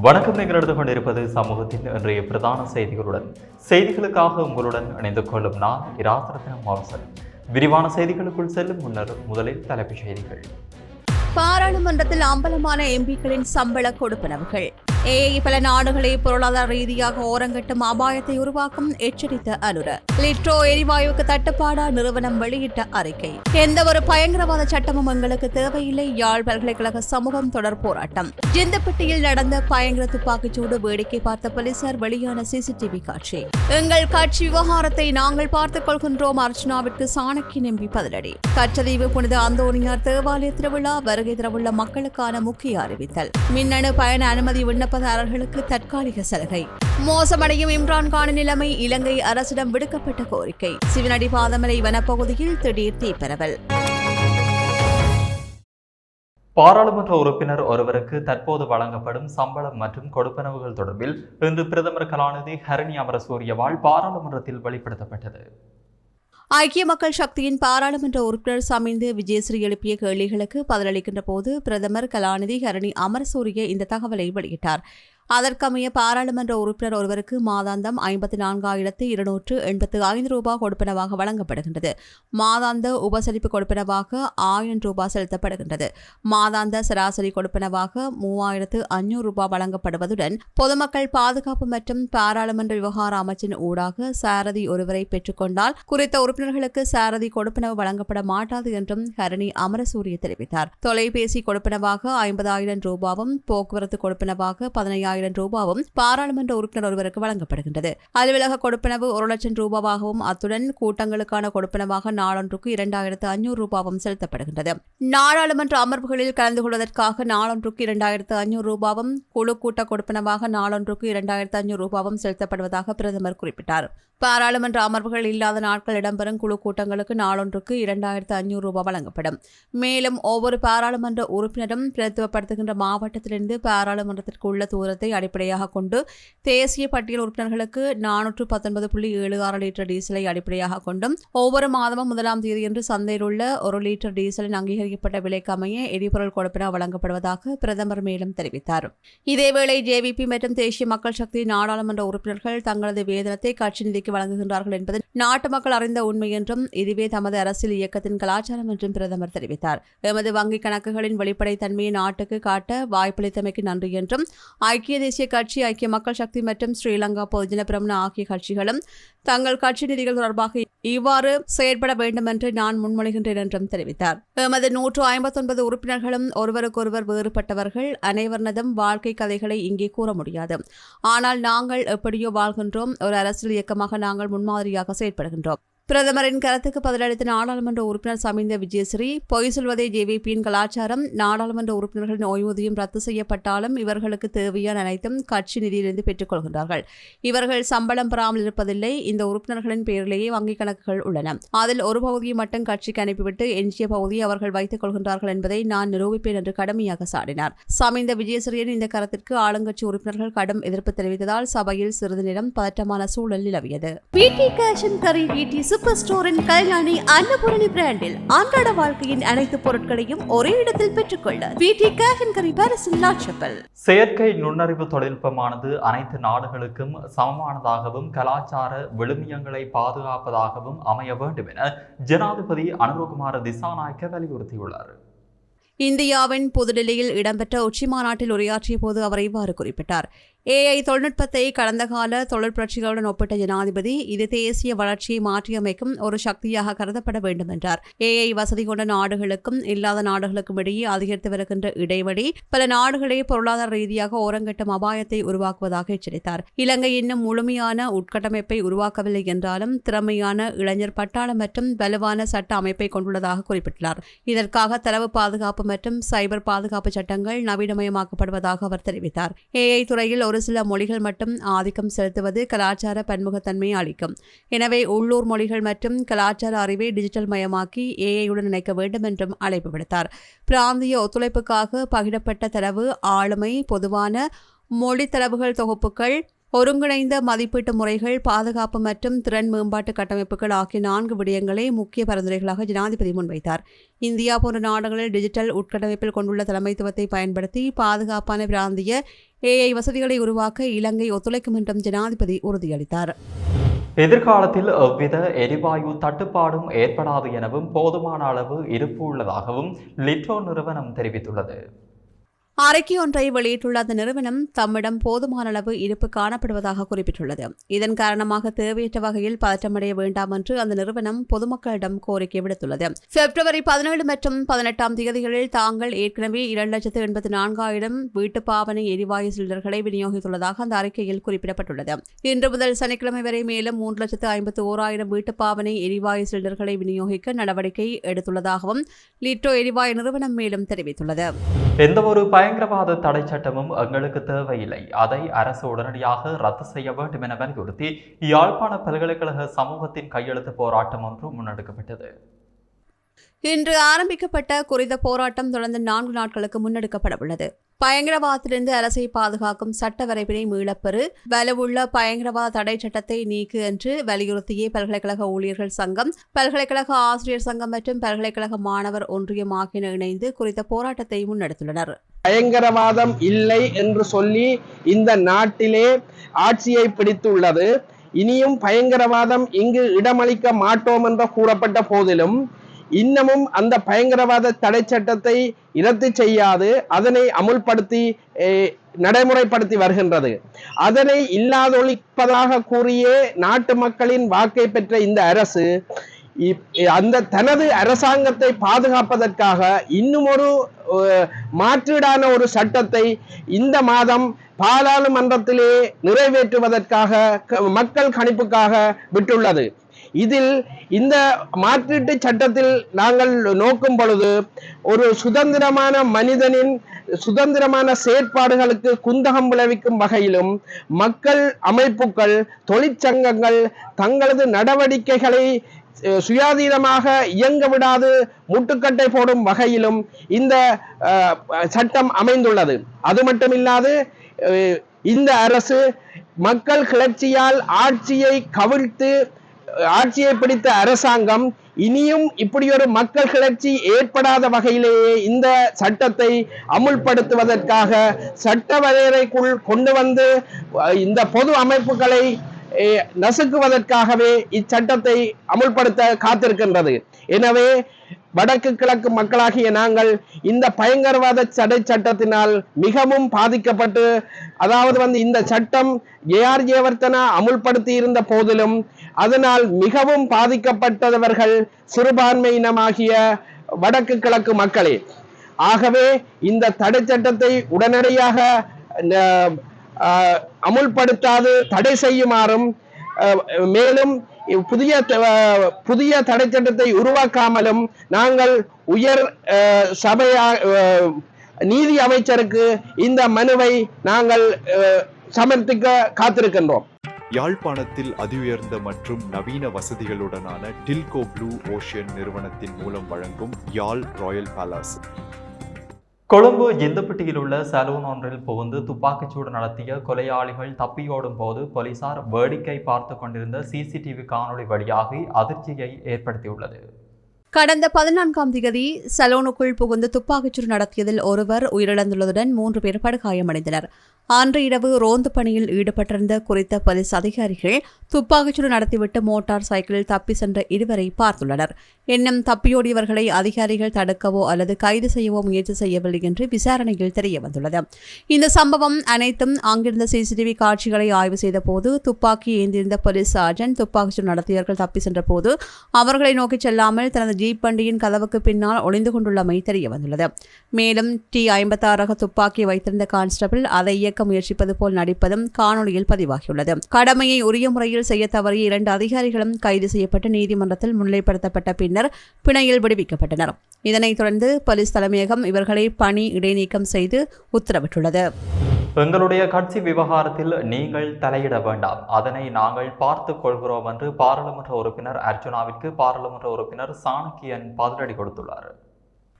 வணக்கம் நீங்கள் எடுத்துக் கொண்டிருப்பது சமூகத்தின் இன்றைய பிரதான செய்திகளுடன். செய்திகளுக்காக உங்களுடன் இணைந்து கொள்ளும் நான் இராசரத்னம் மாம்சன் விரிவான செய்திகளுக்குள் செல்லும் முன்னர் முதலில் தலைப்புச் செய்திகள். பாராளுமன்றத்தில் அம்பலமான எம்பிக்களின் சம்பள கொடுப்பனவுகள். ஏஐ பல நாடுகளை பொருளாதார ரீதியாக ஓரங்கட்டும் அபாயத்தை உருவாக்கும் எச்சரித்த அனுர. லிட்ரோ எரிவாயுக்கு தட்டுப்பாடா நிறுவனம் வெளியிட்ட அறிக்கை. எந்த ஒரு பயங்கரவாத சட்டமும் எங்களுக்கு தேவையில்லை. யாழ் பல்கலைக்கழக சமூகம் தொடர் போராட்டம். ஜிந்தப்பட்டியில் நடந்த பயங்கர துப்பாக்கிச்சூடு வேடிக்கை பார்த்த போலீசார் வெளியான சிசிடிவி காட்சி. எங்கள் கட்சி விவகாரத்தை நாங்கள் பார்த்துக் கொள்கின்றோம். அர்ச்சனாவிற்கு சாணக்கி நம்பி பதிலடி. கச்சதீவு புனித அந்தோனியார் தேவாலய திருவிழா வருகை தரவுள்ள மக்களுக்கான முக்கிய அறிவித்தல். மின்னணு பயண அனுமதி விண்ணப்பதாரர்களுக்கு தற்காலிக சலுகை. மோசமடையும் இம்ரான்கானின் நிலைமை இலங்கை அரசிடம் விடுக்கப்பட்ட கோரிக்கை. சிவனடி பாதமலை வனப்பகுதியில் திடீர் தீப்பரவல் பாராளுமன்ற உறுப்பினர் ஒருவருக்கு தற்போது வழங்கப்படும் சம்பளம் மற்றும் கொடுப்பனவுகள் தொடர்பில் இன்று பிரதமர் கலாநிதி ஹரணி அமரசூரியவால் பாராளுமன்றத்தில் வெளிப்படுத்தப்பட்டது. ஐக்கிய மக்கள் சக்தியின் பாராளுமன்ற உறுப்பினர் சமிந்து விஜயஸ்ரீ எழுப்பிய கேள்விகளுக்கு பதிலளிக்கின்ற போது பிரதமர் கலாநிதி ஹரணி அமரசூரிய இந்த தகவலை வெளியிட்டார். அதற்கமைய பாராளுமன்ற உறுப்பினர் ஒருவருக்கு மாதாந்தம் ஐம்பத்தி நான்காயிரத்து இருநூற்று எண்பத்து ஐந்து ரூபாய் கொடுப்பனவாக வழங்கப்படுகின்றது. மாதாந்த உபசரிப்பு கொடுப்பனவாக ஆயிரம் ரூபாய் செலுத்தப்படுகின்றது. மாதாந்த சராசரி கொடுப்பனவாக மூவாயிரத்து அஞ்சூறு ரூபாய் வழங்கப்படுவதுடன் பொதுமக்கள் பாதுகாப்பு மற்றும் பாராளுமன்ற விவகார அமைச்சின் ஊடாக சாரதி ஒருவரை பெற்றுக்கொண்டால் குறித்த உறுப்பினர்களுக்கு சாரதி கொடுப்பனவு வழங்கப்பட மாட்டாது என்றும் ஹரணி அமரசூரிய தெரிவித்தார். தொலைபேசி கொடுப்பனவாக ஐம்பதாயிரம் ரூபாவும் போக்குவரத்து கொடுப்பனவாக பதினையாயிரம் ரூபாவும் பாராளுமன்ற உறுப்பினர் ஒருவருக்கு வழங்கப்படுகின்றது. அலுவலக கொடுப்பனவு ஒரு லட்சம் ரூபாவாகவும் அத்துடன் கூட்டங்களுக்கான கொடுப்பனவாக நாளொன்றுக்கு இரண்டாயிரத்து அஞ்சூறு ரூபாவும் செலுத்தப்படுகின்றது. நாடாளுமன்ற அமர்வுகளில் கலந்து கொள்வதற்காக நாளொன்றுக்கு இரண்டாயிரத்து அஞ்சூறு ரூபாவும் குழு கூட்ட கொடுப்பனவாக நாளொன்றுக்கு இரண்டாயிரத்து அஞ்சூறு ரூபாவும் செலுத்தப்படுவதாக பிரதமர் குறிப்பிட்டார். பாராளுமன்ற அமர்வுகள் இல்லாத நாட்கள் இடம்பெறும் குழு கூட்டங்களுக்கு நாளொன்றுக்கு இரண்டாயிரத்து அஞ்சூறு ரூபாய் வழங்கப்படும். மேலும் ஒவ்வொரு பாராளுமன்ற உறுப்பினரும் பிரதித்துவப்படுத்துகின்ற மாவட்டத்திலிருந்து பாராளுமன்றத்திற்கு உள்ள தூரத்தை அடிப்படையாக கொண்டு தேசிய பட்டியல் உறுப்பினர்களுக்கு நானூற்று பத்தொன்பது புள்ளி ஏழு ஆறு லிட்டர் டீசலை அடிப்படையாக கொண்டும் ஒவ்வொரு மாதமும் முதலாம் தேதியன்று சந்தையில் உள்ள ஒரு லிட்டர் டீசலின் அங்கீகரிக்கப்பட்ட விலைக்கு அமைய எரிபொருள் கொடுப்பன வழங்கப்படுவதாக பிரதமர் மேலும் தெரிவித்தார். இதேவேளை ஜேவிபி மற்றும் தேசிய மக்கள் சக்தி நாடாளுமன்ற உறுப்பினர்கள் தங்களது வேதனத்தை கட்சி நிதிக்கு வழங்குகின்றார்கள் என்பது நாட்டு மக்கள் அறிந்த உண்மை என்றும் இதுவே தமது அரசியல் இயக்கத்தின் கலாச்சாரம் என்றும் பிரதமர் தெரிவித்தார். எமது வங்கிக் கணக்குகளின் வெளிப்படைத்தன்மையை நாட்டுக்கு காட்ட வாய்ப்பளித்தமைக்கு நன்றி என்றும் ஐக்கிய தேசிய கட்சி ஐக்கிய மக்கள் சக்தி மற்றும் ஸ்ரீலங்கா பொதுஜன பிரமண ஆகிய கட்சிகளும் தங்கள் கட்சி நிதிகள் தொடர்பாக இவ்வாறு செயற்பட வேண்டும் என்று நான் முன்மொழிகின்றேன் என்றும் தெரிவித்தார். எமது நூற்று ஐம்பத்தொன்பது உறுப்பினர்களும் ஒருவருக்கொருவர் வேறுபட்டவர்கள். அனைவரினதும் வாழ்க்கை கதைகளை இங்கே கூற முடியாது. ஆனால் நாங்கள் எப்படியோ வாழ்கின்றோம். ஒரு அரசியல் இயக்கமாக நாங்கள் முன்மாதிரியாக செயற்படுகின்றோம். பிரதமரின் கருத்துக்கு பதிலளித்த நாடாளுமன்ற உறுப்பினர் சமிந்த விஜயஸ்ரீ பொய் சொல்வதே ஜேவிபியின் கலாச்சாரம் நாடாளுமன்ற உறுப்பினர்களின் ஓய்வூதியம் ரத்து செய்யப்பட்டாலும் இவர்களுக்கு தேவையான அனைத்தும் கட்சி நிதியிலிருந்து பெற்றுக் கொள்கின்றார்கள். இவர்கள் சம்பளம் பெறாமல் இருப்பதில்லை இந்த உறுப்பினர்களின் பெயரிலேயே வங்கிக் கணக்குகள் உள்ளன. அதில் ஒரு பகுதியை மட்டும் கட்சிக்கு அனுப்பிவிட்டு எஞ்சிய பகுதியை அவர்கள் வைத்துக் கொள்கின்றார்கள் என்பதை நான் நிரூபிப்பேன் என்று கடுமையாக சாடினார். சமிந்த விஜயஸ்ரீயின் இந்த கருத்திற்கு ஆளுங்கட்சி உறுப்பினர்கள் கடும் எதிர்ப்பு தெரிவித்ததால் சபையில் சிறிது நேரம் பதற்றமான சூழல் நிலவியது. சூப்பர் ஸ்டோரின் கல்யாணி அன்னபூரணி பிராண்டில் அன்றாட வாழ்க்கையின் அனைத்து பொருட்களையும் ஒரே இடத்தில் பெற்றுக்கொள்ள பிடி லாட்சப்பல் செயற்கை நுண்ணறிவு தொழில்நுட்பமானது அனைத்து நாடுகளுக்கும் சமமானதாகவும் கலாச்சார விழுமியங்களை பாதுகாப்பதாகவும் அமைய வேண்டும் என ஜனாதிபதி அனுரகுமார திசாநாயக்க வலியுறுத்தியுள்ளார். இந்தியாவின் புதுடில்லியில் இடம்பெற்ற உச்சிமாநாட்டில் உரையாற்றிய போது அவர் இவ்வாறு குறிப்பிட்டார். ஏஐ தொழில்நுட்பத்தை கடந்த கால தொழிற்புரட்சிகளுடன் ஒப்பிட்ட ஜனாதிபதி இது தேசிய வளர்ச்சியை மாற்றியமைக்கும் ஒரு சக்தியாக கருதப்பட வேண்டும் என்றார் ஏஐ வசதி கொண்ட நாடுகளுக்கும் இல்லாத நாடுகளுக்கும் இடையே அதிகரித்து வருகின்ற இடைவெளி பல நாடுகளே பொருளாதார ரீதியாக ஓரங்கட்டும் அபாயத்தை உருவாக்குவதாக எச்சரித்தார். இலங்கை இன்னும் முழுமையான உட்கட்டமைப்பை உருவாக்கவில்லை என்றாலும் திறமையான இளைஞர் பட்டாளம் மற்றும் வலுவான சட்ட அமைப்பை கொண்டுள்ளதாக குறிப்பிட்டார் இதற்காக தரவு பாதுகாப்பு மற்றும் சைபர் பாதுகாப்பு சட்டங்கள் நவீனமயமாக்கப்படுவதாக அவர் தெரிவித்தார். ஏஐ துறையில் ஒரு சில மொழிகள் மட்டும் ஆதிக்கம் செலுத்துவது கலாச்சார பன்முகத்தன்மையை அளிக்கும். எனவே உள்ளூர் மொழிகள் மற்றும் கலாச்சார அறிவை டிஜிட்டல் மயமாக்கி ஏஐயுடன் இணைக்க வேண்டும் என்றும் அழைப்பு விடுத்தார். பிராந்திய ஒத்துழைப்புக்காக பகிரப்பட்ட தரவு ஆளுமை பொதுவான மொழி தரவுகள் தொகுப்புகள் ஒருங்கிணைந்த மதிப்பீட்டு முறைகள் பாதுகாப்பு மற்றும் திறன் மேம்பாட்டு கட்டமைப்புகள் ஆகிய நான்கு விடயங்களை முக்கிய பரிந்துரைகளாக ஜனாதிபதி முன்வைத்தார். இந்தியா போன்ற நாடுகளில் டிஜிட்டல் உட்கட்டமைப்பில் கொண்டுள்ள தலைமைத்துவத்தை பயன்படுத்தி பாதுகாப்பான பிராந்திய ஏஐ வசதிகளை உருவாக்க இலங்கை ஒத்துழைக்கும் என்றும் ஜனாதிபதி உறுதியளித்தார். எதிர்காலத்தில் எவ்வித எரிவாயு தட்டுப்பாடும் ஏற்படாது எனவும் போதுமான அளவு இருப்பு உள்ளதாகவும் லிட்ரோ நிறுவனம் தெரிவித்துள்ளது. அறிக்கை ஒன்றை வெளியிட்டுள்ள அந்த நிறுவனம் தம்மிடம் போதுமான அளவு இருப்பு காணப்படுவதாக குறிப்பிட்டுள்ளது. இதன் காரணமாக தேவையற்ற வகையில் பதற்றமடைய வேண்டாம் என்று அந்த நிறுவனம் பொதுமக்களிடம் கோரிக்கை விடுத்துள்ளது. பிப்ரவரி பதினேழு மற்றும் பதினெட்டாம் தேதிகளில் தாங்கள் ஏற்கனவே இரண்டு லட்சத்து எண்பத்தி நான்காயிரம் வீட்டு பாவனை எரிவாயு சிலிண்டர்களை விநியோகித்துள்ளதாக அந்த அறிக்கையில் குறிப்பிடப்பட்டுள்ளது. இன்று முதல் சனிக்கிழமை வரை மேலும் மூன்று லட்சத்து ஐம்பத்து ஓராயிரம் வீட்டு பாவனை எரிவாயு சிலிண்டர்களை விநியோகிக்க நடவடிக்கை எடுத்துள்ளதாகவும் லிட்டோ எரிவாயு நிறுவனம் மேலும் தெரிவித்துள்ளது. எந்தவொரு பயங்கரவாத தடை சட்டமும் எங்களுக்கு தேவையில்லை. அதை அரசு உடனடியாக ரத்து செய்ய வேண்டும் என வலியுறுத்தி யாழ்ப்பாண பல்கலைக்கழக சமூகத்தின் கையெழுத்து போராட்டம் ஒன்று முன்னெடுக்கப்பட்டது. இன்று ஆரம்பிக்கப்பட்ட குறித்த போராட்டம் தொடர்ந்து நான்கு நாட்களுக்கு முன்னெடுக்கப்பட உள்ளது பயங்கரவாதத்திலிருந்து அரசை பாதுகாக்கும் சட்ட வரைவினை மீளப்பெறு வலுவுள்ள பயங்கரவாத தடை சட்டத்தை நீக்கு என்று வலியுறுத்திய பல்கலைக்கழக ஊழியர்கள் சங்கம் பல்கலைக்கழக ஆசிரியர் சங்கம் மற்றும் பல்கலைக்கழக மாணவர் ஒன்றியம் ஆகியன இணைந்து குறித்த போராட்டத்தை முன்னெடுத்துள்ளனர். பயங்கரவாதம் இல்லை என்று சொல்லி இந்த நாட்டிலே ஆட்சியை பிடித்துள்ளது. இனியும் பயங்கரவாதம் இங்கு இடமளிக்க மாட்டோம் என்று கூறப்பட்ட போதிலும் இன்னமும் அந்த பயங்கரவாத தடை சட்டத்தை இரத்து செய்யாது அதனை அமுல்படுத்தி நடைமுறைப்படுத்தி வருகின்றது. அதனை இல்லாதொழிப்பதாக கூறியே நாட்டு மக்களின் வாக்கை பெற்ற இந்த அரசு இப்- அந்த தனது அரசாங்கத்தை பாதுகாப்பதற்காக இன்னும் ஒரு மாற்றீடான ஒரு சட்டத்தை இந்த மாதம் பாராளுமன்றத்திலே நிறைவேற்றுவதற்காக க- மக்கள் கணிப்புக்காக விட்டுள்ளது. இதில் இந்த மாற்றீட்டு சட்டத்தில் நாங்கள் நோக்கும் பொழுது ஒரு சுதந்திரமான மனிதனின் சுதந்திரமான செயற்பாடுகளுக்கு குந்தகம் விளைவிக்கும் வகையிலும் மக்கள் அமைப்புகள் தொழிற்சங்கங்கள் தங்களது நடவடிக்கைகளை சுயாதீனமாக இயங்க விடாது முட்டுக்கட்டை போடும் வகையிலும் இந்த சட்டம் அமைந்துள்ளது. அது மட்டுமில்லாது இந்த அரசு மக்கள் கிளர்ச்சியால் ஆட்சியை கவிழ்த்து ஆட்சியை பிடித்த அரசாங்கம் இனியும் இப்படி ஒரு மக்கள் கிளர்ச்சி ஏற்படாத வகையிலேயே இந்த சட்டத்தை அமுல்படுத்துவதற்காக சட்ட வரையறைக்குள் கொண்டு வந்து இந்த பொது அமைப்புகளை நசுக்குவதற்காகவே இச்சட்டத்தை அமுல்படுத்த காத்திருக்கின்றது. எனவே வடக்கு கிழக்கு மக்களாகிய நாங்கள் இந்த பயங்கரவாத சடை சட்டத்தினால் மிகவும் பாதிக்கப்பட்டு அதாவது வந்து இந்த சட்டம் ஏஆர் ஜெயவர்த்தனா அமுல்படுத்தி இருந்த போதிலும் அதனால் மிகவும் பாதிக்கப்பட்டவர்கள் சிறுபான்மையினமாகிய வடக்கு கிழக்கு மக்களே. ஆகவே இந்த தடை சட்டத்தை உடனடியாக அமுல்படுத்தாது தடை செய்யுமாறும் மேலும் புதிய புதிய தடை சட்டத்தை உருவாக்காமலும் நாங்கள் உயர் சபையா நீதி அமைச்சருக்கு இந்த மனுவை நாங்கள் சமர்ப்பிக்க காத்திருக்கின்றோம். யாழ்ப்பாணத்தில் அதிஉயர்ந்த மற்றும் நவீன வசதிகளுடனான டில்கோ ப்ளூ ஓஷியன் நிறுவனத்தின் மூலம் வழங்கும் யாழ் ராயல் பேலஸ். கொழும்பு இந்துப்பட்டியில் உள்ள சலூன் ஒன்றில் புகுந்து துப்பாக்கிச்சூடு நடத்திய கொலையாளிகள் தப்பியோடும் போது போலீசார் வேடிக்கை பார்த்து கொண்டிருந்த சிசிடிவி காணொளி வழியாக அதிர்ச்சியை ஏற்படுத்தியுள்ளது. கடந்த பதினான்காம் திகதி சலோனுக்குள் புகுந்து துப்பாக்கிச்சூடு நடத்தியதில் ஒருவர் உயிரிழந்துள்ளதுடன் மூன்று பேர் படுகாயமடைந்தனர். அன்று இரவு ரோந்து பணியில் ஈடுபட்டிருந்த குறித்த போலீஸ் அதிகாரிகள் துப்பாக்கிச்சூடு நடத்திவிட்டு மோட்டார் சைக்கிளில் தப்பி சென்ற இருவரை பார்த்துள்ளனர். இன்னும் தப்பியோடியவர்களை அதிகாரிகள் தடுக்கவோ அல்லது கைது செய்யவோ முயற்சி செய்யவில்லை என்று விசாரணையில் தெரியவந்துள்ளது. இந்த சம்பவம் அனைத்தும் அங்கிருந்த சிசிடிவி காட்சிகளை ஆய்வு செய்தபோது துப்பாக்கி ஏந்திருந்த போலீஸ் சார்ஜன் துப்பாக்கிச்சூடு நடத்தியவர்கள் தப்பி சென்ற போது அவர்களை நோக்கிச் செல்லாமல் தனது ஜீப் வண்டியின் கதவுக்கு பின்னால் ஒளிந்து கொண்டுள்ளமை தெரியவந்துள்ளது. மேலும் டி ஐம்பத்தாறு துப்பாக்கி வைத்திருந்த கான்ஸ்டபிள் அதை மறைக்க முயற்சிப்பது போல் நடிப்பதும் காணொலியில் பதிவாகியுள்ளது. கடமையை உரிய முறையில் செய்ய தவறிய இரண்டு அதிகாரிகளும் கைது செய்யப்பட்டு நீதிமன்றத்தில் முன்னிலைப்படுத்தப்பட்ட பின்னர் பிணையில் விடுவிக்கப்பட்டனர். இதனைத் தொடர்ந்து போலீஸ் தலைமையகம் இவர்களை பணி இடைநீக்கம் செய்து உத்தரவிட்டுள்ளது. எங்களுடைய கட்சி விவகாரத்தில் நீங்கள் தலையிட வேண்டாம். அதனை நாங்கள் பார்த்துக் கொள்கிறோம் என்று பாராளுமன்ற உறுப்பினர் அர்ஜுனாவிற்கு பாராளுமன்ற உறுப்பினர் சாணக்கியன் பதிலடி கொடுத்துள்ளார்.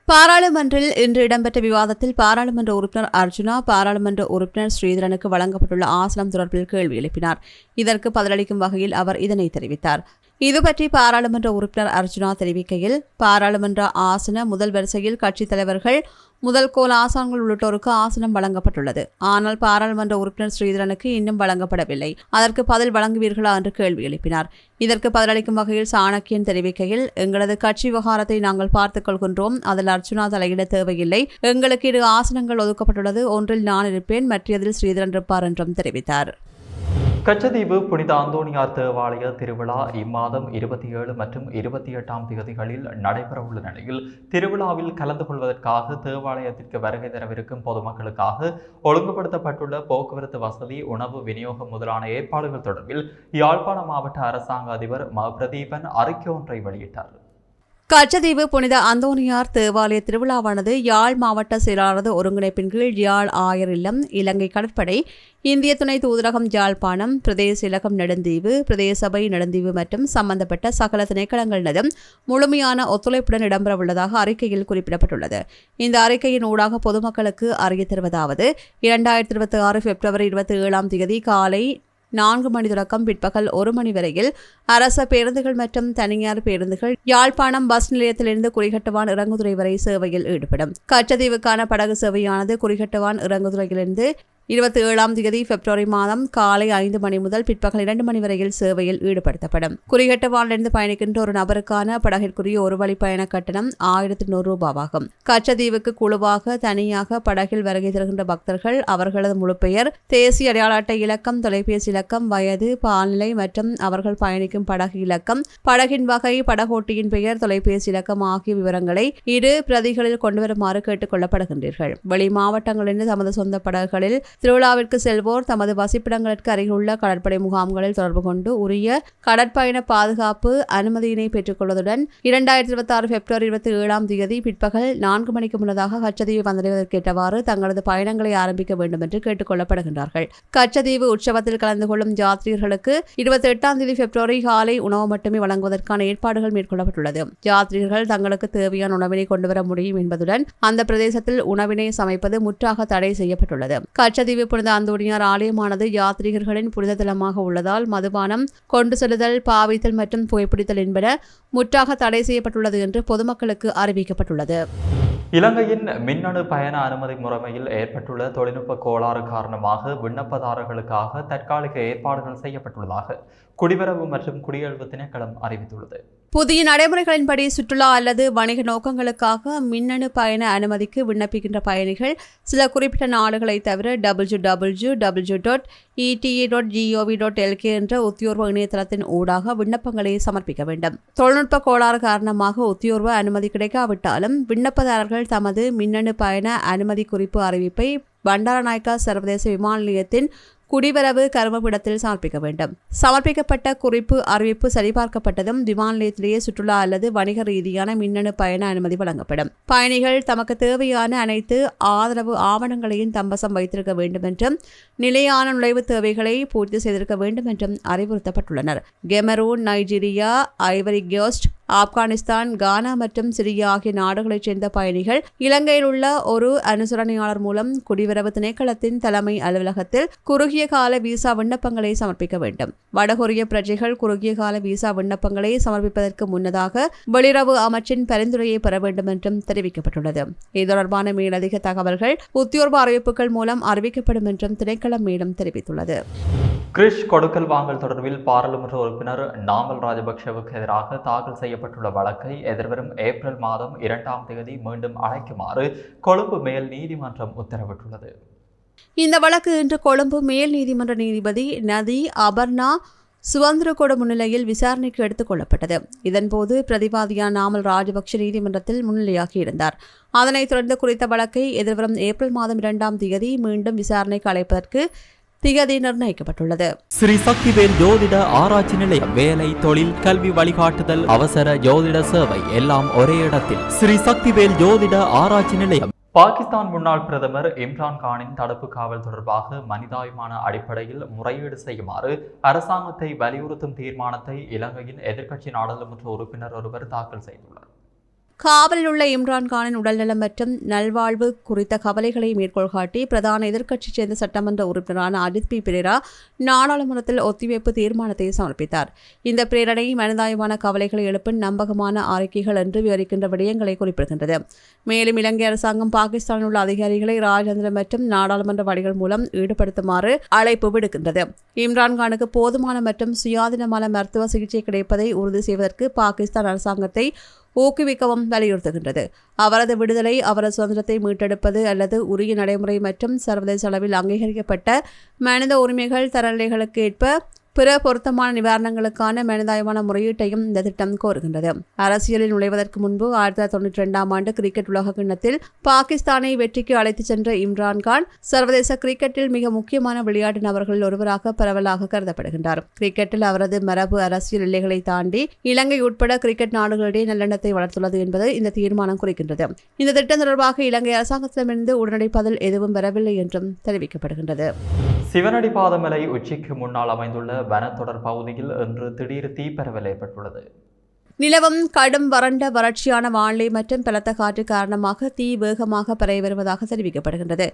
பாராளுமன்றில் இன்று இடம்பெற்ற விவாதத்தில் பாராளுமன்ற உறுப்பினர் அர்ஜுனா பாராளுமன்ற உறுப்பினர் ஸ்ரீதரனுக்கு வழங்கப்பட்டுள்ள ஆசனம் தொடர்பில் கேள்வி எழுப்பினார். இதற்கு பதிலளிக்கும் வகையில் அவர் இதனை தெரிவித்தார். இதுபற்றி பாராளுமன்ற உறுப்பினர் அர்ஜுனா தெரிவிக்கையில் பாராளுமன்ற ஆசன முதல் வரிசையில் கட்சித் தலைவர்கள் முதல் கோல் ஆசான்கள் உள்ளிட்டோருக்கு ஆசனம் வழங்கப்பட்டுள்ளது. ஆனால் பாராளுமன்ற உறுப்பினர் ஸ்ரீதரனுக்கு இன்னும் வழங்கப்படவில்லை. அதற்கு பதில் வழங்குவீர்களா என்று கேள்வி எழுப்பினார். இதற்கு பதிலளிக்கும் வகையில் சாணக்கியன் தெரிவிக்கையில் எங்களது கட்சி விவகாரத்தை நாங்கள் பார்த்துக் கொள்கின்றோம். அதில் அர்ச்சுனா தலையிட தேவையில்லை. எங்களுக்கு இரு ஆசனங்கள் ஒதுக்கப்பட்டுள்ளது. ஒன்றில் நான் இருப்பேன். மற்றியதில் ஸ்ரீதரன் இருப்பார் என்றும் தெரிவித்தார். கச்சதீவு புனித அந்தோணியார் தேவாலய திருவிழா இம்மாதம் இருபத்தி ஏழு மற்றும் இருபத்தி எட்டாம் தேதிகளில் நடைபெறவுள்ள நிலையில் திருவிழாவில் கலந்து கொள்வதற்காக தேவாலயத்திற்கு வருகை தரவிருக்கும் பொதுமக்களுக்காக ஒழுங்குபடுத்தப்பட்டுள்ள போக்குவரத்து வசதி உணவு விநியோகம் முதலான ஏற்பாடுகள் தொடர்பில் யாழ்ப்பாண மாவட்ட அரசாங்க அதிபர் ம பிரதீபன் அறிக்கை ஒன்றை வெளியிட்டார். கச்சதீவு புனித அந்தோனியார் தேவாலய திருவிழாவானது யாழ் மாவட்ட செயலாளரது ஒருங்கிணைப்பின் கீழ் யாழ் ஆயர் இல்லம் இலங்கை கடற்படை இந்திய துணை தூதரகம் யாழ்ப்பாணம் பிரதேச இலகம் நெடுந்தீவு பிரதேச சபை நெடுந்தீவு மற்றும் சம்பந்தப்பட்ட சகல திணைக்களங்களினதும் முழுமையான ஒத்துழைப்புடன் இடம்பெறவுள்ளதாக அறிக்கையில் குறிப்பிடப்பட்டுள்ளது. இந்த அறிக்கையின் ஊடாக பொதுமக்களுக்கு அறிய தருவதாவது இரண்டாயிரத்தி இருபத்தி ஆறு பிப்ரவரி இருபத்தி ஏழாம் தேதி காலை நான்கு மணி தொடக்கம் பிற்பகல் ஒரு மணி வரையில் அரச பேருந்துகள் மற்றும் தனியார் பேருந்துகள் யாழ்ப்பாணம் பஸ் நிலையத்திலிருந்து குறிகட்டுவான் இறங்குதுறை வரை சேவையில் ஈடுபடும். கச்சதீவுக்கான படகு சேவையானது குறிகட்டுவான் இறங்குதுறையிலிருந்து இருபத்தி ஏழாம் தேதி பிப்ரவரி மாதம் காலை ஐந்து மணி முதல் பிற்பகல் இரண்டு மணி வரையில் சேவையில் ஈடுபடுத்தப்படும். குறிகட்ட வானிலிருந்து பயணிக்கின்ற ஒரு நபருக்கான படகிற்குரிய ஒரு வழி பயண கட்டணம் ஆயிரத்தி நூறு ரூபாவாகும். கச்சதீவுக்கு குழுவாக தனியாக படகில் வருகை தருகின்ற பக்தர்கள் அவர்களது முழு பெயர் தேசிய அடையாள அட்டை இலக்கம் தொலைபேசி இலக்கம் வயது பால்நிலை மற்றும் அவர்கள் பயணிக்கும் படகு இலக்கம் படகின் வகை படகோட்டியின் பெயர் தொலைபேசி இலக்கம் ஆகிய விவரங்களை இரு பிரதிகளில் கொண்டு வருமாறு கேட்டுக் கொள்ளப்படுகின்றீர்கள். வெளி மாவட்டங்களிலிருந்து தமது சொந்த படகுகளில் திருவிழாவிற்கு செல்வோர் தமது வசிப்பிடங்களுக்கு அருகிலுள்ள கடற்படை முகாம்களில் தொடர்பு கொண்டு உரிய கடற்பயண பாதுகாப்பு அனுமதியினை பெற்றுக்கொள்வதுடன் இரண்டாயிரத்தி இருபத்தி ஆறு பிப்ரவரி இருபத்தி ஏழாம் தேதி பிற்பகல் நான்கு மணிக்கு முன்னதாக கச்சதீவு வந்தடைவதற்கேற்றவாறு தங்களது பயணங்களை ஆரம்பிக்க வேண்டும் என்று கேட்டுக் கொள்ளப்படுகின்றார்கள். கச்சதீவு உற்சவத்தில் கலந்து கொள்ளும் யாத்ரீகர்களுக்கு இருபத்தி எட்டாம் தேதி பிப்ரவரி காலை உணவு மட்டுமே வழங்குவதற்கான ஏற்பாடுகள் மேற்கொள்ளப்பட்டுள்ளது. யாத்ரீகர்கள் தங்களுக்கு தேவையான உணவினை கொண்டுவர முடியும் என்பதுடன் அந்த பிரதேசத்தில் உணவினை சமைப்பது முற்றாக தடை செய்யப்பட்டுள்ளது. கச்சதீவு புனித அந்தோணியார் ஆலயமானது யாத்ரீகர்களின் புனித தலமாக உள்ளதால் மதுபானம் கொண்டு செல்லுதல் பாவித்தல் மற்றும் புகைப்பிடித்தல் என்பன முற்றாக தடை செய்யப்பட்டுள்ளது என்று பொதுமக்களுக்கு அறிவிக்கப்பட்டுள்ளது. இலங்கையின் மின்னணு பயண அனுமதி முறைமையில் ஏற்பட்டுள்ள தொழில்நுட்ப கோளாறு காரணமாக விண்ணப்பதாரர்களுக்காக தற்காலிக ஏற்பாடுகள் செய்யப்பட்டுள்ளதாக குடிவரவு மற்றும் குடியேழ்வு திணைக்களம் அறிவித்துள்ளது. புதிய நடைமுறைகளின்படி சுற்றுலா அல்லது வணிக நோக்கங்களுக்காக மின்னணு பயண அனுமதிக்கு விண்ணப்பிக்கின்ற பயணிகள் சில குறிப்பிட்ட நாடுகளை தவிர W W W dot ETA dot GOV dot LK என்ற உத்தியோர்வ இணையதளத்தின் ஊடாக விண்ணப்பங்களை சமர்ப்பிக்க வேண்டும். தொழில்நுட்ப கோளாறு காரணமாக உத்தியோர்வ அனுமதி கிடைக்காவிட்டாலும் விண்ணப்பதாரர்கள் தமது மின்னணு பயண அனுமதி குறிப்பு அறிவிப்பை பண்டாரநாயக்கா சர்வதேச விமான நிலையத்தின் குடிவரவு கருமபிடத்தில் சமர்ப்பிக்க வேண்டும். சமர்ப்பிக்கப்பட்ட குறிப்பு அறிவிப்பு சரிபார்க்கப்பட்டதும் விமான நிலையத்திலேயே சுற்றுலா அல்லது வணிக ரீதியான மின்னணு பயண அனுமதி வழங்கப்படும். பயணிகள் தமக்கு தேவையான அனைத்து ஆதரவு ஆவணங்களையும் தம்பசம் வைத்திருக்க வேண்டும் என்றும் நிலையான நுழைவுத் தேவைகளை பூர்த்தி செய்திருக்க வேண்டும் என்றும் அறிவுறுத்தப்பட்டுள்ளனர். Cameroon Nigeria Ivory Coast Afghanistan Ghana மற்றும் சிரியா ஆகிய நாடுகளைச் சேர்ந்த பயணிகள் இலங்கையில் உள்ள ஒரு அனுசரணையாளர் மூலம் குடிவரவு திணைக்களத்தின் தலைமை அலுவலகத்தில் குறுகிய கால விசா விண்ணப்பங்களை சமர்ப்பிக்க வேண்டும். வடகொரிய பிரஜைகள் குறுகிய கால விசா விண்ணப்பங்களை சமர்ப்பிப்பதற்கு முன்னதாக வெளியுறவு அமைச்சின் பரிந்துரையை பெற வேண்டும் என்றும் தெரிவிக்கப்பட்டுள்ளது. இது தொடர்பான மேலதிக தகவல்கள் உத்தியோர்வ அறிவிப்புகள் மூலம் அறிவிக்கப்படும் என்றும் திணைக்களம் மேலும் தெரிவித்துள்ளது. கிரிஷ் கொடுக்கல் வாங்கல் தொடர்பில் பாராளுமன்ற உறுப்பினர் நாமல் ராஜபக்ஷவுக்கு எதிராக தாக்கல் செய்யப்பட்டுள்ள வழக்கை எதிர்வரும் ஏப்ரல் மாதம் இரண்டாம் தேதி மீண்டும் அழைக்குமாறு கொழும்பு மேல் நீதிமன்றம் உத்தரவிட்டுள்ளது. இந்த வழக்கு இன்று கொழும்பு மேல் நீதிமன்ற நீதிபதி நதி அபர்ணா சுதந்திரகோட முன்னிலையில் விசாரணைக்கு எடுத்துக் கொள்ளப்பட்டது. இதன்போது பிரதிவாதியான நாமல் ராஜபக்ஷ நீதிமன்றத்தில் முன்னிலையாகி இருந்தார். அதனைத் தொடர்ந்து குறித்த வழக்கை எதிர்வரும் ஏப்ரல் மாதம் இரண்டாம் தேதி மீண்டும் விசாரணைக்கு அழைப்பதற்கு திகதி நிர்ணயிக்கப்பட்டுள்ளது. ஸ்ரீ சக்திவேல் ஜோதிட ஆராய்ச்சி நிலையம் வேலை தொழில் கல்வி வழிகாட்டுதல் அவசர ஜோதிட சேவை எல்லாம் ஒரே இடத்தில். ஸ்ரீ சக்திவேல் ஜோதிட ஆராய்ச்சி நிலையம். பாகிஸ்தான் முன்னாள் பிரதமர் இம்ரான் கானின் தடுப்பு காவல் தொடர்பாக மனிதாயமான அடிப்படையில் முறையீடு செய்யுமாறு அரசாங்கத்தை வலியுறுத்தும் தீர்மானத்தை இலங்கையின் எதிர்க்கட்சி நாடாளுமன்ற உறுப்பினர் ஒருவர் தாக்கல் செய்துள்ளார். காவலில் உள்ள இம்ரான்கானின் உடல்நலம் மற்றும் நல்வாழ்வு குறித்த கவலைகளை மேற்கோள் காட்டி பிரதான எதிர்க்கட்சியைச் சேர்ந்த சட்டமன்ற உறுப்பினரான அஜித் பி. பிரேரா நாடாளுமன்றத்தில் ஒத்திவைப்பு தீர்மானத்தை சமர்ப்பித்தார். இந்த பிரேரணை மனிதாயமான கவலைகளை எழுப்பும் நம்பகமான அறிக்கைகள் என்று விவரிக்கின்ற விடயங்களை குறிப்பிடுகின்றது. மேலும் இலங்கை அரசாங்கம் பாகிஸ்தானில் உள்ள அதிகாரிகளை ராஜேந்திர மற்றும் நாடாளுமன்ற வழிகள் மூலம் ஈடுபடுத்துமாறு அழைப்பு விடுக்கின்றது. இம்ரான்கானுக்கு போதுமான மற்றும் சுயாதீனமான மருத்துவ சிகிச்சை கிடைப்பதை உறுதி செய்வதற்கு பாகிஸ்தான் அரசாங்கத்தை ஊக்குவிக்கவும் வலியுறுத்துகின்றது. அவரது விடுதலை அவரது சுதந்திரத்தை மீட்டெடுப்பது அல்லது உரிய நடைமுறை மற்றும் சர்வதேச அளவில் அங்கீகரிக்கப்பட்ட மனித உரிமைகள் தரநிலைகளுக்கு ஏற்ப பிற பொருத்தமான நிவாரணங்களுக்கான மனிதாயமான முறையீட்டையும் இந்த திட்டம் கோருகின்றது. அரசியலில் நுழைவதற்கு முன்பு ஆயிரத்தி தொள்ளாயிரத்தி தொண்ணூற்றி ரெண்டாம் ஆண்டு கிரிக்கெட் உலக கிண்ணத்தில் பாகிஸ்தானை வெற்றிக்கு அழைத்துச் சென்ற இம்ரான்கான் சர்வதேச கிரிக்கெட்டில் மிக முக்கியமான விளையாட்டு நபர்களில் ஒருவராக பரவலாக கருதப்படுகின்றார். கிரிக்கெட்டில் அவரது மரபு அரசியல் எல்லைகளை தாண்டி இலங்கை உட்பட கிரிக்கெட் நாடுகளிடையே நல்லெண்ணத்தை வளர்த்துள்ளது என்பது இந்த தீர்மானம் குறிக்கின்றது. இந்த திட்டம் தொடர்பாக இலங்கை அரசாங்கத்திடமிருந்து உடனடி பதில் எதுவும் வரவில்லை என்றும் தெரிவிக்கப்படுகின்றது. சிவனடி பாதமலை உச்சிக்கு முன்னால் அமைந்துள்ள வனத்தொடர் பகுதியில் இன்று திடீர் தீப்பரவல் ஏற்பட்டுள்ளது நிலவும் கடும் வறண்ட வறட்சியான வானிலை மற்றும் பலத்த காற்று காரணமாக தீ வேகமாக பரவி வருவதாக தெரிவிக்கப்படுகின்றது.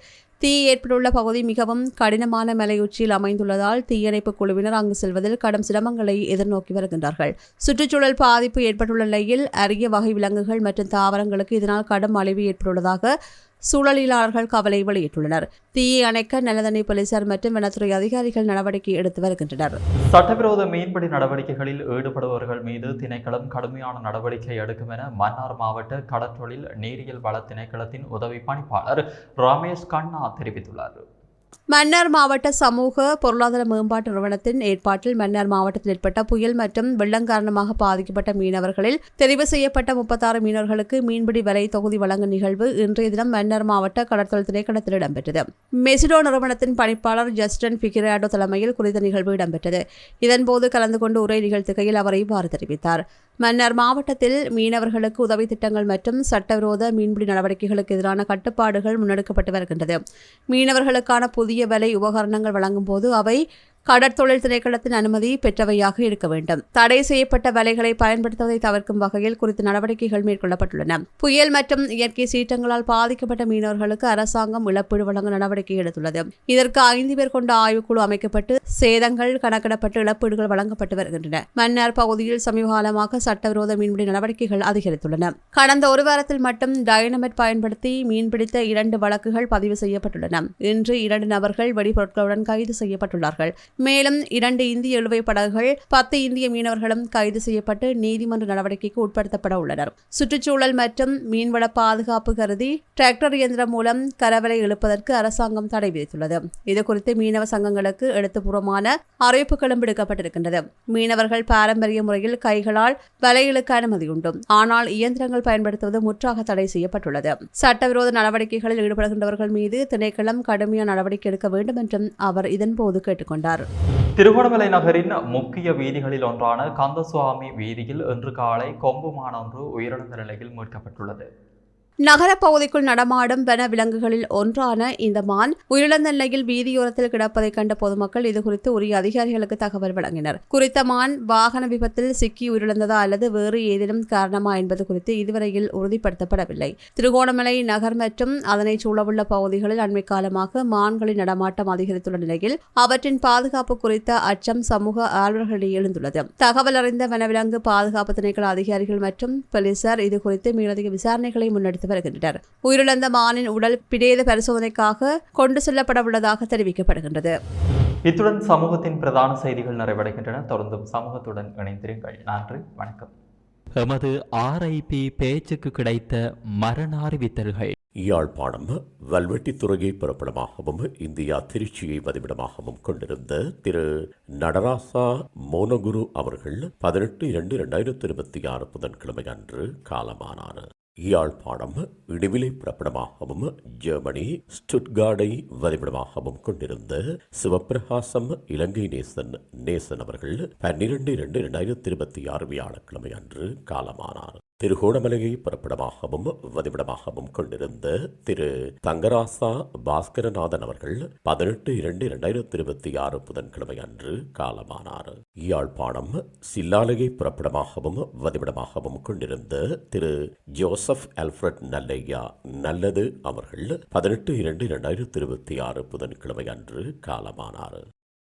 தீ ஏற்பட்டுள்ள பகுதி மிகவும் கடினமான மலையுச்சியில் அமைந்துள்ளதால் தீயணைப்பு குழுவினர் அங்கு செல்வதில் கடும் சிரமங்களை எதிர்நோக்கி வருகின்றார்கள். சுற்றுச்சூழல் பாதிப்பு ஏற்பட்டுள்ள நிலையில் அரிய வகை விலங்குகள் மற்றும் தாவரங்களுக்கு இதனால் கடும் அழிவு ஏற்பட்டுள்ளதாக சூழலியலாளர்கள் கவலை வெளியிட்டுள்ளனர். தீயை அணைக்க நல்லதண்ணி போலீசார் மற்றும் வனத்துறை அதிகாரிகள் நடவடிக்கை எடுத்து வருகின்றனர். சட்டவிரோத மீன்பிடி நடவடிக்கைகளில் ஈடுபடுபவர்கள் மீது திணைக்களம் கடுமையான நடவடிக்கை எடுக்கும் என மன்னார் மாவட்ட கடற்றொழில் நீரியல் வள திணைக்களத்தின் உதவி பணிப்பாளர் ரமேஷ் கண்ணா தெரிவித்துள்ளார். மன்னார் மாவட்ட சமூக பொருளாதார மேம்பாட்டு நிறுவனத்தின் ஏற்பாட்டில் மன்னார் மாவட்டத்தில் ஏற்பட்ட புயல் மற்றும் வெள்ளம் காரணமாக பாதிக்கப்பட்ட மீனவர்களில் தெரிவு செய்யப்பட்ட முப்பத்தாறு மீனவர்களுக்கு மீன்பிடி வலை தொகுதி வழங்கும் நிகழ்வு இன்றைய தினம் மன்னார் மாவட்ட கடற்தொழில் திணைக்களத்தில் இடம்பெற்றது. மெசிடோ நிறுவனத்தின் பணிப்பாளர் ஜஸ்டன் பிகிராடோ தலைமையில் குறித்த நிகழ்வு இடம்பெற்றது. இதன்போது கலந்து கொண்டு உரை நிகழ்த்துகையில் அவர் இவ்வாறு தெரிவித்தார். மன்னர் மாவட்டத்தில் மீனவர்களுக்கு உதவி திட்டங்கள் மற்றும் சட்டவிரோத மீன்பிடி நடவடிக்கைகளுக்கு எதிரான கட்டுப்பாடுகள் முன்னெடுக்கப்பட்டு வருகின்றது. மீனவர்களுக்கான புதிய விலை உபகரணங்கள் வழங்கும் போது அவை கடற்தொழில் திணைக்களத்தின் அனுமதி பெற்றவையாக இருக்க வேண்டும். தடை செய்யப்பட்ட வலைகளை பயன்படுத்துவதை தவிர்க்கும் வகையில் குறித்த நடவடிக்கைகள் மேற்கொள்ளப்பட்டுள்ளன. புயல் மற்றும் இயற்கை சீற்றங்களால் பாதிக்கப்பட்ட மீனவர்களுக்கு அரசாங்கம் இழப்பீடு வழங்க நடவடிக்கை எடுத்துள்ளது. இதற்கு ஐந்து பேர் கொண்ட ஆய்வுக்குழு அமைக்கப்பட்டு சேதங்கள் கணக்கிடப்பட்டு இழப்பீடுகள் வழங்கப்பட்டு வருகின்றன. மன்னார் பகுதியில் சமீப காலமாக சட்டவிரோத மீன்பிடி நடவடிக்கைகள் அதிகரித்துள்ளன. கடந்த ஒரு வாரத்தில் மட்டும் டைனமெட் பயன்படுத்தி மீன்பிடித்த இரண்டு வழக்குகள் பதிவு செய்யப்பட்டுள்ளன. இன்று இரண்டு நபர்கள் வெடிபொருட்களுடன் கைது செய்யப்பட்டுள்ளார்கள். மேலும் இரண்டு இந்திய இழுவை படகுகள் பத்து இந்திய மீனவர்களும் கைது செய்யப்பட்டு நீதிமன்ற நடவடிக்கைக்கு உட்படுத்தப்பட உள்ளனர். சுற்றுச்சூழல் மற்றும் மீன்வள பாதுகாப்பு கருதி டிராக்டர் இயந்திரம் மூலம் கரவலை இழுப்பதற்கு அரசாங்கம் தடை விதித்துள்ளது. இதுகுறித்து மீனவ சங்கங்களுக்கு எழுத்துப்பூர்வமான அறிவிப்புகளும் விடுக்கப்பட்டிருக்கின்றது. மீனவர்கள் பாரம்பரிய முறையில் கைகளால் வலை இழுக்க அனுமதி உண்டு. ஆனால் இயந்திரங்கள் பயன்படுத்துவது முற்றாக தடை செய்யப்பட்டுள்ளது. சட்டவிரோத நடவடிக்கைகளில் ஈடுபடுகின்றவர்கள் மீது திணைக்களம் கடுமையான நடவடிக்கை எடுக்க வேண்டும் என்றும் அவர் இதன்போது கேட்டுக்கொண்டார். திருகோணமலை நகரின் முக்கிய வீதிகளில் ஒன்றான கந்தசுவாமி வீதியில் இன்று காலை கொம்பு மானொன்று உயிரிழந்த நிலையில் மீட்கப்பட்டுள்ளது. நகரப்பகுதிக்குள் நடமாடும் வன விலங்குகளில் ஒன்றான இந்த மான் உயிரிழந்த நிலையில் வீதியோரத்தில் கிடப்பதைக் கண்ட பொதுமக்கள் இதுகுறித்து உரிய அதிகாரிகளுக்கு தகவல் வழங்கினர். குறித்த மான் வாகன விபத்தில் சிக்கி உயிரிழந்ததா அல்லது வேறு ஏதேனும் காரணமா என்பது குறித்து இதுவரையில் உறுதிப்படுத்தப்படவில்லை. திருகோணமலை நகர் மற்றும் அதனைச் சூழவுள்ள பகுதிகளில் அண்மை காலமாக மான்களின் நடமாட்டம் அதிகரித்துள்ள நிலையில் அவற்றின் பாதுகாப்பு குறித்த அச்சம் சமூக ஆர்வலர்களிடையே எழுந்துள்ளது. தகவல் அறிந்த வனவிலங்கு பாதுகாப்பு திணைக்கள அதிகாரிகள் மற்றும் போலீசார் இதுகுறித்து மேலதிக விசாரணைகளை முன்னெடுத்து வருகின்றனர். உயிரிழந்த மானின் உடல் பிரேத பரிசோதனைக்காக கொண்டு செல்லப்பட உள்ளதாக தெரிவிக்கப்படுகின்றது. இத்துடன் சமூகத்தின் பிரதான செய்திகள் நிறைவடைகின்றன. தொடர்ந்தும் சமூகத்துடன் இணைந்திருங்கள். நன்றி. வணக்கம். எமது ஆர்ஐபி பேச்சுக்கு கிடைத்த மரண அறிவித்தல்கள் யாழ்ப்பாணம் வல்வெட்டித்துறையை பிறப்பிடமாகவும் இந்தியா திருச்சியை வதிவிடமாகவும் கொண்டிருந்த திரு. நடராசா மோனகுரு அவர்கள் பதினெட்டு இரண்டு இரண்டாயிரத்தி இருபத்தி ஆறு புதன்கிழமை அன்று காலமானார். யாழ்ப்பாணம் இடிவிலை பிறப்பிடமாகவும் ஜெர்மனி ஸ்டுட்கார்டை வதிவிடமாகவும் கொண்டிருந்த சிவப்பிரகாசம் இலங்கை நேசன் நேசன் அவர்கள் பன்னிரண்டு இரண்டு இரண்டாயிரத்தி இருபத்தி ஆறு வியாழக்கிழமை அன்று காலமானார். திருகோணமலையை பிறப்பிடமாகவும் வதிவிடமாகவும் கொண்டிருந்த திரு தங்கராசா பாஸ்கரநாதன் அவர்கள் பதினெட்டு இரண்டு இரண்டாயிரத்தி இருபத்தி ஆறு புதன்கிழமை அன்று காலமானார். யாழ்ப்பாணம் சில்லாலையை பிறப்பிடமாகவும் வதிவிடமாகவும் கொண்டிருந்த திரு ஜோசப் அல்ஃபிரட் நல்லையா நல்லது அவர்கள் பதினெட்டு இரண்டு இரண்டாயிரத்தி இருபத்தி ஆறு புதன்கிழமை அன்று காலமானார்.